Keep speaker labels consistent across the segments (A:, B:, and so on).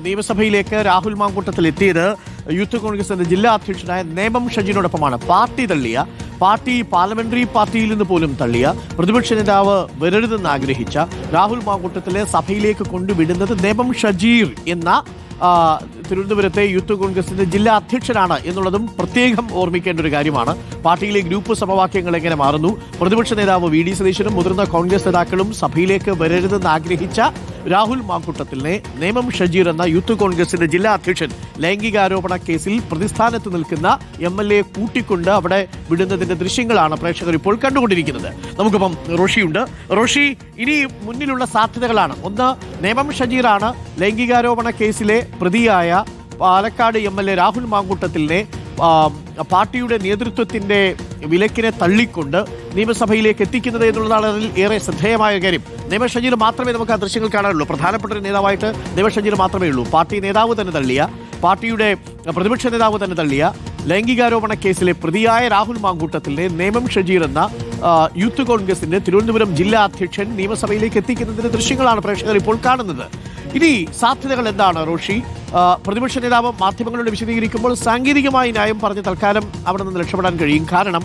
A: നിയമസഭയിലേക്ക് രാഹുൽ മാങ്കൂട്ടത്തിൽ എത്തിയത് യൂത്ത് കോൺഗ്രസിന്റെ ജില്ലാ അധ്യക്ഷനായ നേമം ഷജീനോടൊപ്പമാണ്. പാർട്ടി തള്ളിയ പാർട്ടി പാർലമെന്ററി പാർട്ടിയിൽ നിന്ന് പോലും തള്ളിയ പ്രതിപക്ഷ നേതാവ് വരരുതെന്ന് ആഗ്രഹിച്ച രാഹുൽ മാങ്കൂട്ടത്തിലെ സഭയിലേക്ക് കൊണ്ടുവിടുന്നത് നേമം ഷജീർ എന്ന തിരുവനന്തപുരത്തെ യൂത്ത് കോൺഗ്രസിന്റെ ജില്ലാ അധ്യക്ഷനാണ് എന്നുള്ളതും പ്രത്യേകം ഓർമ്മിക്കേണ്ട ഒരു കാര്യമാണ്. പാർട്ടിയിലെ ഗ്രൂപ്പ് സമവാക്യങ്ങൾ എങ്ങനെ മാറുന്നു? പ്രതിപക്ഷ നേതാവ് വി ഡി സതീശനും മുതിർന്ന കോൺഗ്രസ് നേതാക്കളും സഭയിലേക്ക് വരരുതെന്ന് ആഗ്രഹിച്ച രാഹുൽ മാങ്കുട്ടത്തിലിനെ നേമം ഷജീർ എന്ന യൂത്ത് കോൺഗ്രസിന്റെ ജില്ലാ അധ്യക്ഷൻ ലൈംഗികാരോപണ കേസിൽ പ്രതിസ്ഥാനത്ത് നിൽക്കുന്ന എം എൽ എ കൂട്ടിക്കൊണ്ട് അവിടെ വിടുന്നതിന്റെ ദൃശ്യങ്ങളാണ് പ്രേക്ഷകർ ഇപ്പോൾ കണ്ടുകൊണ്ടിരിക്കുന്നത്. നമുക്കിപ്പം റോഷിയുണ്ട്. റോഷി ഇനി മുന്നിലുള്ള സാധ്യതകളാണ്. ഒന്ന് നേമം ഷജീറാണ് ലൈംഗികാരോപണ കേസിലെ പ്രതിയായ Palakkad M L A Rahul മാങ്കൂട്ടത്തിലിനെ പാർട്ടിയുടെ നേതൃത്വത്തിന്റെ വിലക്കിനെ തള്ളിക്കൊണ്ട് നിയമസഭയിലേക്ക് എത്തിക്കുന്നത് എന്നുള്ളതാണ് അതിൽ ഏറെ ശ്രദ്ധേയമായ കാര്യം. നിയമ മാത്രമേ നമുക്ക് ആ ദൃശ്യങ്ങൾ കാണാനുള്ളൂ. പ്രധാനപ്പെട്ട ഒരു നേതാവായിട്ട് നിയമ മാത്രമേ ഉള്ളൂ. പാർട്ടി നേതാവ് തന്നെ തള്ളിയ പാർട്ടിയുടെ പ്രതിപക്ഷ നേതാവ് തന്നെ തള്ളിയ ലൈംഗികാരോപണ കേസിലെ പ്രതിയായ രാഹുൽ മാങ്കൂട്ടത്തിലെ നേമം ഷജീർ എന്ന യൂത്ത് കോൺഗ്രസിന്റെ തിരുവനന്തപുരം ജില്ലാ അധ്യക്ഷൻ നിയമസഭയിലേക്ക് എത്തിക്കുന്നതിന്റെ ദൃശ്യങ്ങളാണ് പ്രേക്ഷകർ ഇപ്പോൾ കാണുന്നത്. ഇനി സാധ്യതകൾ എന്താണ് റോഷി? പ്രതിപക്ഷ നേതാവ് മാധ്യമങ്ങളോട് വിശദീകരിക്കുമ്പോൾ സാങ്കേതികമായി ന്യായം പറഞ്ഞ് തൽക്കാലം അവിടെ നിന്ന് രക്ഷപ്പെടാൻ കഴിയും. കാരണം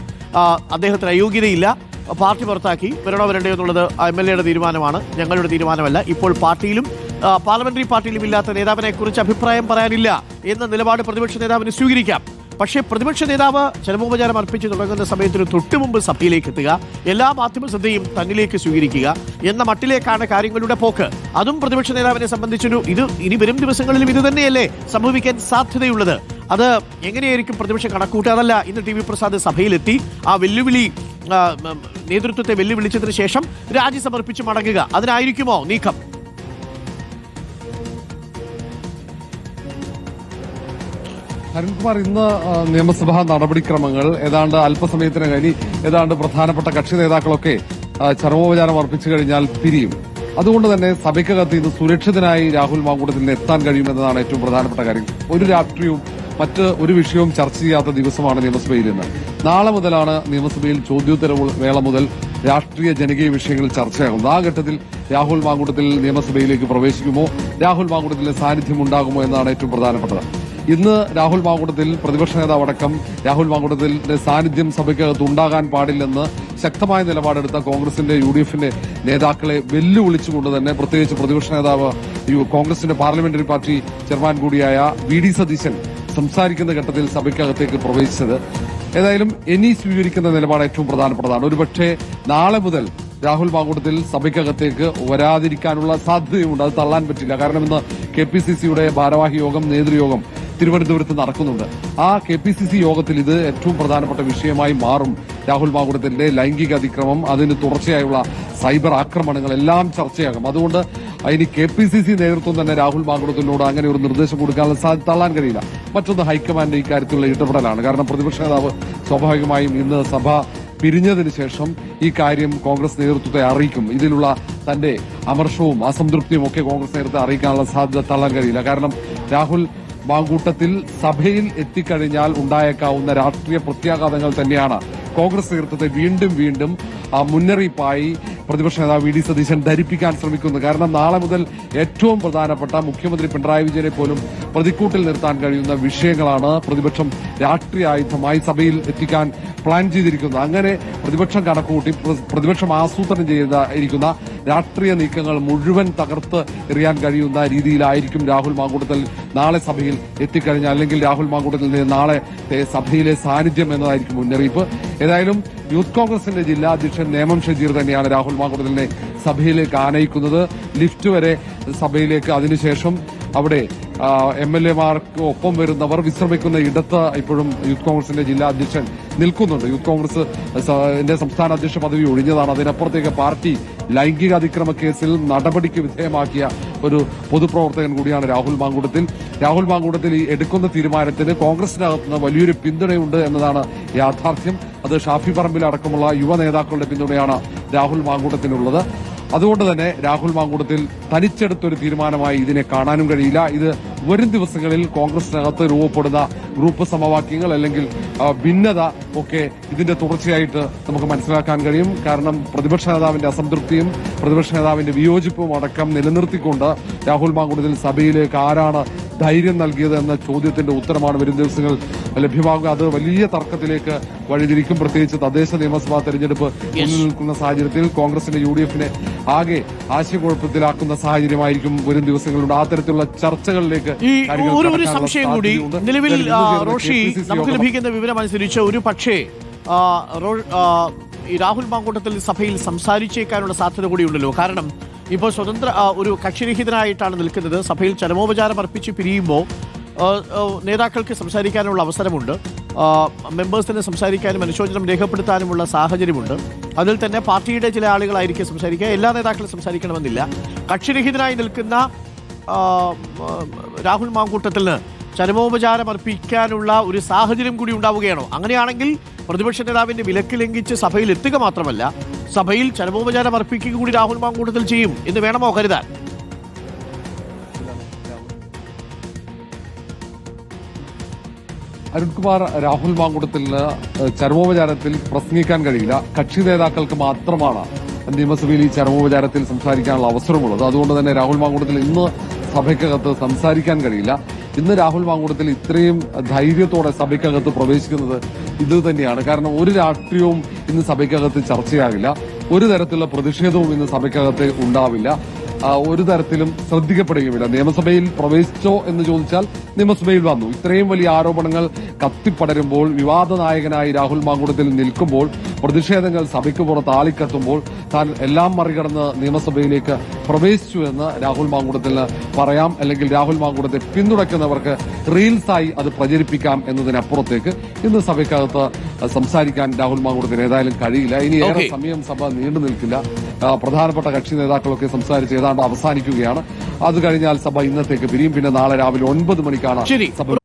A: അദ്ദേഹത്തിന് അയോഗ്യതയില്ല. പാർട്ടി പുറത്താക്കി. വരണോ വരണ്ടോ എന്നുള്ളത് എം എൽ എയുടെ തീരുമാനമാണ്. ഞങ്ങളുടെ തീരുമാനമല്ല. ഇപ്പോൾ പാർട്ടിയിലും പാർലമെന്ററി പാർട്ടിയിലും ഇല്ലാത്ത നേതാവിനെ കുറിച്ച് അഭിപ്രായം പറയാനില്ല എന്ന നിലപാട് പ്രതിപക്ഷ നേതാവിന് സ്വീകരിക്കാം. പക്ഷേ പ്രതിപക്ഷ നേതാവ് ചരമോപചാരം അർപ്പിച്ച് തുടങ്ങുന്ന സമയത്തിന് തൊട്ടു മുമ്പ് സഭയിലേക്ക് എത്തുക എല്ലാ മാധ്യമ ശ്രദ്ധയും തന്നിലേക്ക് സ്വീകരിക്കുക എന്ന മട്ടിലേക്കാണ് കാര്യങ്ങളുടെ പോക്ക്. അതും പ്രതിപക്ഷ നേതാവിനെ സംബന്ധിച്ചൊരു ഇത് ഇനി വരും ദിവസങ്ങളിലും ഇത് തന്നെയല്ലേ സംഭവിക്കാൻ സാധ്യതയുള്ളത്. അത് എങ്ങനെയായിരിക്കും പ്രതിപക്ഷം കണക്കൂട്ടുക? അതല്ല ഇന്ന് ടി വി പ്രസാദ് സഭയിലെത്തി. ആ വെല്ലുവിളി നേതൃത്വത്തെ വെല്ലുവിളിച്ചതിന് ശേഷം രാജി സമർപ്പിച്ച് മടങ്ങുക. അതിനായിരിക്കുമോ നീക്കം?
B: അരുൺകുമാർ ഇന്ന് നിയമസഭാ നടപടിക്രമങ്ങൾ ഏതാണ്ട് അല്പസമയത്തിന് കഴിഞ്ഞ് ഏതാണ്ട് പ്രധാനപ്പെട്ട കക്ഷി നേതാക്കളൊക്കെ ചരമോപചാരം അർപ്പിച്ചു കഴിഞ്ഞാൽ പിരിയും. അതുകൊണ്ട് തന്നെ സഭയ്ക്കകത്ത് ഇന്ന് സുരക്ഷിതനായി രാഹുൽ മാങ്കൂട്ടത്തിന് എത്താൻ കഴിയുമെന്നതാണ് ഏറ്റവും പ്രധാനപ്പെട്ട കാര്യം. ഒരു രാഷ്ട്രീയവും മറ്റ് ഒരു വിഷയവും ചർച്ച ചെയ്യാത്ത ദിവസമാണ് നിയമസഭയിൽ ഇന്ന്. നാളെ മുതലാണ് നിയമസഭയിൽ ചോദ്യോത്തര വേള മുതൽ രാഷ്ട്രീയ ജനകീയ വിഷയങ്ങൾ ചർച്ചയാകുന്നത്. ആ ഘട്ടത്തിൽ രാഹുൽ മാങ്കൂട്ടത്തിൽ നിയമസഭയിലേക്ക് പ്രവേശിക്കുമോ? രാഹുൽ മാങ്കൂട്ടത്തിന്റെ സാന്നിധ്യം ഉണ്ടാകുമോ? എന്നാണ് ഏറ്റവും പ്രധാനപ്പെട്ടത്. ഇന്ന് രാഹുൽ മാങ്കൂട്ടത്തിൽ പ്രതിപക്ഷ നേതാവ് അടക്കം രാഹുൽ മാങ്കൂട്ടത്തിന്റെ സാന്നിധ്യം സഭയ്ക്കകത്ത് ഉണ്ടാകാൻ പാടില്ലെന്ന് ശക്തമായ നിലപാടെടുത്ത കോൺഗ്രസിന്റെ യു ഡി എഫിന്റെ നേതാക്കളെ വെല്ലുവിളിച്ചുകൊണ്ട് തന്നെ പ്രത്യേകിച്ച് പ്രതിപക്ഷ നേതാവ് കോൺഗ്രസിന്റെ പാർലമെന്ററി പാർട്ടി ചെയർമാൻ കൂടിയായ വി ഡി സതീശൻ സംസാരിക്കുന്ന ഘട്ടത്തിൽ സഭയ്ക്കകത്തേക്ക് പ്രവേശിച്ചത്. ഏതായാലും എനി സ്വീകരിക്കുന്ന നിലപാട് ഏറ്റവും പ്രധാനപ്പെട്ടതാണ്. ഒരുപക്ഷെ നാളെ മുതൽ രാഹുൽ മാങ്കൂട്ടത്തിൽ സഭയ്ക്കകത്തേക്ക് വരാതിരിക്കാനുള്ള സാധ്യതയുണ്ട് അത് തള്ളാൻ പറ്റില്ല. കാരണം ഇന്ന് കെ പി സി സിയുടെ ഭാരവാഹി യോഗം നേതൃയോഗം തിരുവനന്തപുരത്ത് നടക്കുന്നുണ്ട്. ആ കെ പി സി സി യോഗത്തിൽ ഇത് ഏറ്റവും പ്രധാനപ്പെട്ട വിഷയമായി മാറും. രാഹുൽ മാകുടത്തിന്റെ ലൈംഗിക അതിക്രമം അതിന് തുടർച്ചയായുള്ള സൈബർ ആക്രമണങ്ങൾ എല്ലാം ചർച്ചയാകും. അതുകൊണ്ട് ഇനി കെ പി സി സി നേതൃത്വം തന്നെ രാഹുൽ മാകുടത്തിനോട് അങ്ങനെ ഒരു നിർദ്ദേശം കൊടുക്കാനുള്ള സാധ്യത തള്ളാൻ കഴിയില്ല. മറ്റൊന്ന് ഹൈക്കമാൻഡ് ഇക്കാര്യത്തിലുള്ള ഇടപെടലാണ്. കാരണം പ്രതിപക്ഷ നേതാവ് സ്വാഭാവികമായും ഇന്ന് സഭ പിരിഞ്ഞതിന് ശേഷം ഈ കാര്യം കോൺഗ്രസ് നേതൃത്വത്തെ അറിയിക്കും. ഇതിലുള്ള തന്റെ അമർഷവും അസംതൃപ്തിയും ഒക്കെ കോൺഗ്രസ് നേതൃത്വത്തെ അറിയിക്കാനുള്ള സാധ്യത തള്ളാൻ കഴിയില്ല. കാരണം രാഹുൽ മാങ്കൂട്ടത്തിൽ സഭയിൽ എത്തിക്കഴിഞ്ഞാൽ ഉണ്ടായേക്കാവുന്ന രാഷ്ട്രീയ പ്രത്യാഘാതങ്ങൾ തന്നെയാണ്. കോൺഗ്രസ് നേതൃത്വത്തെ വീണ്ടും വീണ്ടും മുന്നറിയിപ്പായി പ്രതിപക്ഷ നേതാവ് വി. ഡി. സതീശൻ ധരിപ്പിക്കാൻ ശ്രമിക്കുന്നത് കാരണം നാളെ മുതൽ ഏറ്റവും പ്രധാനപ്പെട്ട മുഖ്യമന്ത്രി പിണറായി വിജയനെ പോലും പ്രതിക്കൂട്ടിൽ നിർത്താൻ കഴിയുന്ന വിഷയങ്ങളാണ് പ്രതിപക്ഷം രാഷ്ട്രീയ ആയുധമായി സഭയിൽ എത്തിക്കാൻ പ്ലാൻ ചെയ്തിരിക്കുന്നത്. അങ്ങനെ പ്രതിപക്ഷം കണക്കുകൂട്ടി പ്രതിപക്ഷം ആസൂത്രണം ചെയ്ത ഇരിക്കുന്ന രാഷ്ട്രീയ നീക്കങ്ങൾ മുഴുവൻ തകർത്ത് എറിയാൻ കഴിയുന്ന രീതിയിലായിരിക്കും രാഹുൽ മാങ്കൂട്ടത്തിൽ നാളെ സഭയിൽ എത്തിക്കഴിഞ്ഞാൽ അല്ലെങ്കിൽ രാഹുൽ മാങ്കൂട്ടത്തിൽ നാളെ സഭയിലെ സാന്നിധ്യം എന്നതായിരിക്കും മുന്നറിയിപ്പ്. ഏതായാലും യൂത്ത് കോൺഗ്രസിന്റെ ജില്ലാ അധ്യക്ഷൻ നേമം ഷജീർ തന്നെയാണ് രാഹുൽ മാങ്കൂട്ടത്തിനെ സഭയിലേക്ക് ആനയിക്കുന്നത്. ലിഫ്റ്റ് വരെ സഭയിലേക്ക് അതിനുശേഷം അവിടെ എം എൽ എമാർക്ക് ഒപ്പം വരുന്നവർ വിശ്രമിക്കുന്ന ഇടത്ത് ഇപ്പോഴും യൂത്ത് കോൺഗ്രസിന്റെ ജില്ലാ അധ്യക്ഷൻ നിൽക്കുന്നുണ്ട്. യൂത്ത് കോൺഗ്രസ് സംസ്ഥാന അധ്യക്ഷ പദവി ഒഴിഞ്ഞതാണ്. അതിനപ്പുറത്തേക്ക് പാർട്ടി ലൈംഗിക അതിക്രമ കേസിൽ നടപടിക്ക് വിധേയമാക്കിയ ഒരു പൊതുപ്രവർത്തകൻ കൂടിയാണ് രാഹുൽ മാങ്കൂട്ടത്തിൽ. രാഹുൽ മാങ്കൂട്ടത്തിൽ ഈ എടുക്കുന്ന തീരുമാനത്തിന് കോൺഗ്രസിനകത്തുനിന്ന് വലിയൊരു പിന്തുണയുണ്ട് എന്നതാണ് യാഥാർത്ഥ്യം. അത് ഷാഫി പറമ്പിൽ അടക്കമുള്ള യുവ നേതാക്കളുടെ പിന്തുണയാണ് രാഹുൽ മാങ്കൂട്ടത്തിനുള്ളത്. അതുകൊണ്ട് തന്നെ രാഹുൽ മാങ്കൂട്ടത്തിൽ തനിച്ചെടുത്തൊരു തീരുമാനമായി ഇതിനെ കാണാനും കഴിയില്ല. ഇത് വരും ദിവസങ്ങളിൽ കോൺഗ്രസിനകത്ത് രൂപപ്പെടുന്ന ഗ്രൂപ്പ് സമവാക്യങ്ങൾ അല്ലെങ്കിൽ ഭിന്നത ഒക്കെ ഇതിന്റെ തുടർച്ചയായിട്ട് നമുക്ക് മനസ്സിലാക്കാൻ കഴിയും. കാരണം പ്രതിപക്ഷ നേതാവിന്റെ അസംതൃപ്തിയും പ്രതിപക്ഷ നേതാവിന്റെ വിയോജിപ്പും അടക്കം നിലനിർത്തിക്കൊണ്ട് രാഹുൽ മാങ്കുടത്തിൽ സഭയിലേക്ക് ആരാണ് ധൈര്യം നൽകിയത് എന്ന ചോദ്യത്തിന്റെ ഉത്തരമാണ് വരും ദിവസങ്ങൾ ലഭ്യമാകുക. അത് വലിയ തർക്കത്തിലേക്ക് വഴിതിരിക്കും. പ്രത്യേകിച്ച് തദ്ദേശ നിയമസഭാ തെരഞ്ഞെടുപ്പ് നിൽക്കുന്ന സാഹചര്യത്തിൽ കോൺഗ്രസിന്റെ യു ഡി എഫിനെ ആകെ ആശയക്കുഴപ്പത്തിലാക്കുന്ന സാഹചര്യമായിരിക്കും വരും ദിവസങ്ങളിലൂടെ. ആ തരത്തിലുള്ള ചർച്ചകളിലേക്ക്
A: ഒരു സംശയം കൂടി നിലവിൽ റോഷി നമുക്ക് ലഭിക്കുന്ന വിവരം അനുസരിച്ച് ഒരു പക്ഷേ ഈ രാഹുൽ മാങ്കൂട്ടത്തിൽ സഭയിൽ സംസാരിച്ചേക്കാനുള്ള സാധ്യത കൂടിയുണ്ടല്ലോ. കാരണം ഇപ്പോൾ സ്വതന്ത്ര ഒരു കക്ഷിരഹിതനായിട്ടാണ് നിൽക്കുന്നത്. സഭയിൽ ചരമോപചാരം അർപ്പിച്ച് പിരിയുമ്പോൾ നേതാക്കൾക്ക് സംസാരിക്കാനുള്ള അവസരമുണ്ട്. മെമ്പേഴ്സിനെ സംസാരിക്കാനും അനുശോചനം രേഖപ്പെടുത്താനുമുള്ള സാഹചര്യമുണ്ട്. അതിൽ തന്നെ പാർട്ടിയുടെ ചില ആളുകളായിരിക്കും സംസാരിക്കുക. എല്ലാ നേതാക്കളും സംസാരിക്കണമെന്നില്ല. കക്ഷിരഹിതനായി നിൽക്കുന്ന രാഹുൽ മാങ്കൂട്ടത്തിന് ചരമോപചാരം അർപ്പിക്കാനുള്ള ഒരു സാഹചര്യം കൂടി ഉണ്ടാവുകയാണോ? അങ്ങനെയാണെങ്കിൽ പ്രതിപക്ഷ നേതാവിന്റെ വിലക്ക് ലംഘിച്ച് സഭയിൽ എത്തുക മാത്രമല്ല സഭയിൽ ചരമോപചാരം അർപ്പിക്കുക കൂടി രാഹുൽ മാങ്കൂട്ടത്തിൽ ചെയ്യും. എന്ന് വേണമോ കരുതാൻ?
B: അരുൺകുമാർ രാഹുൽ മാങ്കുടത്തിന് ചരമോപചാരത്തിൽ പ്രസംഗിക്കാൻ കഴിയില്ല. കക്ഷി നേതാക്കൾക്ക് മാത്രമാണ് നിയമസഭയിൽ ഈ ചരമോപചാരത്തിൽ സംസാരിക്കാനുള്ള അവസരമുള്ളത്. അതുകൊണ്ട് തന്നെ രാഹുൽ മാങ്കുടത്തിൽ ഇന്ന് സഭയ്ക്കകത്ത് സംസാരിക്കാൻ കഴിയില്ല. ഇന്ന് രാഹുൽ മാങ്കുടത്തിൽ ഇത്രയും ധൈര്യത്തോടെ സഭയ്ക്കകത്ത് പ്രവേശിക്കുന്നത് ഇത് തന്നെയാണ്. കാരണം ഒരു രാഷ്ട്രീയവും ഇന്ന് സഭയ്ക്കകത്ത് ചർച്ചയാകില്ല. ഒരു തരത്തിലുള്ള പ്രതിഷേധവും ഇന്ന് സഭയ്ക്കകത്ത് ഉണ്ടാവില്ല. ഒരു തരത്തിലും ശ്രദ്ധിക്കപ്പെടുകയുമില്ല. നിയമസഭയിൽ പ്രവേശിച്ചോ എന്ന് ചോദിച്ചാൽ നിയമസഭയിൽ വന്നു. ഇത്രയും വലിയ ആരോപണങ്ങൾ കത്തിപ്പടരുമ്പോൾ വിവാദ നായകനായി രാഹുൽ മാങ്കുടത്തിൽ നിൽക്കുമ്പോൾ പ്രതിഷേധങ്ങൾ സഭയ്ക്ക് പുറത്ത് ആളിക്കത്തുമ്പോൾ താൻ എല്ലാം മറികടന്ന് നിയമസഭയിലേക്ക് പ്രവേശിച്ചു എന്ന് രാഹുൽ മാങ്കുടത്തിന് പറയാം. അല്ലെങ്കിൽ രാഹുൽ മാങ്കുടത്തെ പിന്തുണയ്ക്കുന്നവർക്ക് റീൽസായി അത് പ്രചരിപ്പിക്കാം എന്നതിനപ്പുറത്തേക്ക് ഇന്ന് സഭയ്ക്കകത്ത് സംസാരിക്കാൻ രാഹുൽ മാങ്കുടത്തിന് ഏതായാലും കഴിയില്ല. ഇനി ഏറെ സമയം സഭ നീണ്ടു നിൽക്കില്ല. പ്രധാനപ്പെട്ട കക്ഷി നേതാക്കളൊക്കെ സംസാരിച്ച് ഏതാണ്ട് അവസാനിക്കുകയാണ്. അത് കഴിഞ്ഞാൽ സഭ ഇന്നത്തേക്ക് പിരിയും. പിന്നെ നാളെ രാവിലെ ഒൻപത് മണിക്കാണ് സഭ